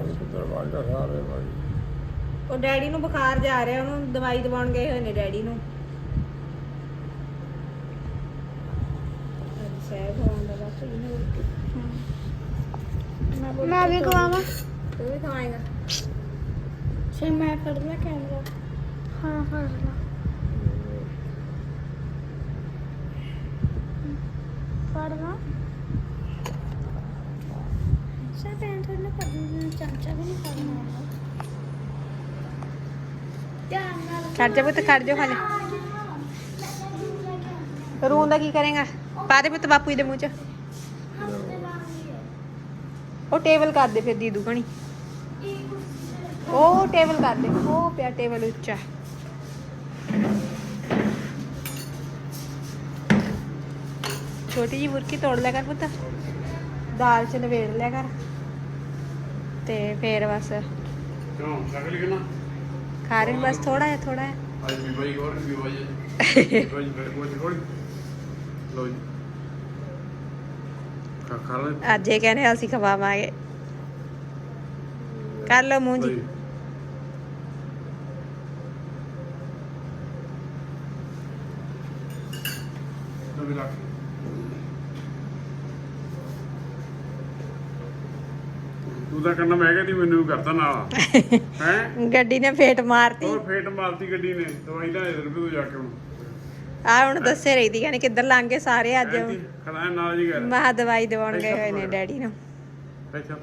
ਪਾਣੀ ਪੁੱਤਰ ਵਾਜਦਾ ਸਾਰੇ ਭਾਈ। ਉਹ ਡੈਡੀ ਨੂੰ ਬੁਖਾਰ ਜਾ ਰਿਹਾ ਉਹਨੂੰ ਦਵਾਈ ਦਵਾਉਣ ਗਏ ਹੋਏ ਨੇ ਡੈਡੀ ਨੂੰ। ਅੱਜ ਸਹਿਬ ਹੋਣ ਦਾ ਬਸ ਇਹਨੇ ਮੈਂ ਵੀ ਖਵਾਵਾਂ। ਤੂੰ ਵੀ ਖਾਏਗਾ ਸੇ ਮੈਂ ਫੜ ਲਾ ਕੈਮਰਾ ਹਾਂ ਫੜ ਲਾ। ਫੜ ਲਾ ਸੇ ਥੋੜਾ ਨਾ ਪੜਨਾ ਚਮਚਾ ਵੀ ਨਹੀਂ ਫੜਨਾ ਧਿਆਨ ਨਾਲ ਖੜ ਜਾ ਪੁੱਤ, ਖੜ ਜਾ ਹਾਲੇ। ਰੂੰ ਦਾ ਕੀ ਕਰੇਗਾ? ਪਾ ਦੇ ਪੁੱਤ ਬਾਪੂ ਦੇ ਮੂੰਹ ਚ। ਉਹ ਟੇਬਲ ਕਰ ਦੇ ਫਿਰ ਦੀਦੂ ਕਣੀ। ਉਹ ਟੇਬਲ ਕਰ ਦੇ। ਉਹ ਪਿਆ ਟੇਬਲ ਉੱਚਾ। ਛੋਟੀ ਜੀ ਬੁਰਕੀ ਤੋੜ ਲਿਆ ਕਰ ਪੁੱਤ। ਦਾਲ ਚ ਨਵੇੜ ਲਿਆ ਕਰ। ਤੇ ਫੇਰ ਬਸ। ਕਿਉਂ? ਖਾ ਰਹੇ ਬਸ ਥੋੜਾ ਜਿਹਾ ਥੋੜਾ ਜਿਹਾ। ਅੱਜ ਵੀ ਬਾਈ ਹੋਰ ਵੀ ਬਾਈ ਬਾਈ ਬੜੇ ਕੋਈ ਕੋਈ ਲੋ ਜੀ। ਖਾ ਖਾ ਲੈ। ਅੱਜ ਇਹ ਕਹਿੰਦੇ ਅਸੀਂ ਖਵਾਵਾਂਗੇ। ਕਰ ਲਓ ਮੂੰਹ ਜੀ। ਵੀ ਰੱਖ। ਤੂੰ ਤਾਂ ਕਰਨਾ ਮੈਂ ਕਹਿੰਦੀ ਮੈਨੂੰ ਵੀ ਕਰਤਾ ਨਾਲ। ਹੈ? ਗੱਡੀ ਨੇ ਫੇਟ ਮਾਰਤੀ। ਹੋਰ ਫੇਟ ਮਾਰਤੀ ਗੱਡੀ ਨੇ ਦਵਾਈ ਲੈ ਇਧਰ ਵੀ ਤੂੰ ਜਾ ਕੇ ਹੁਣ। ਆ ਹੁਣ ਦੱਸੇ ਰਹੀ ਦੀ ਕਹਿੰਦੇ ਕਿੱਧਰ ਲੰਘ ਗਏ ਸਾਰੇ ਅੱਜ। ਖੜਾ ਨਾਲ ਜੀ ਗੱਲ। ਮਹਾ ਦਵਾਈ ਦਵਾਉਣ ਗਏ ਹੋਏ ਨੇ ਡੈਡੀ ਨੂੰ। ਅੱਛਾ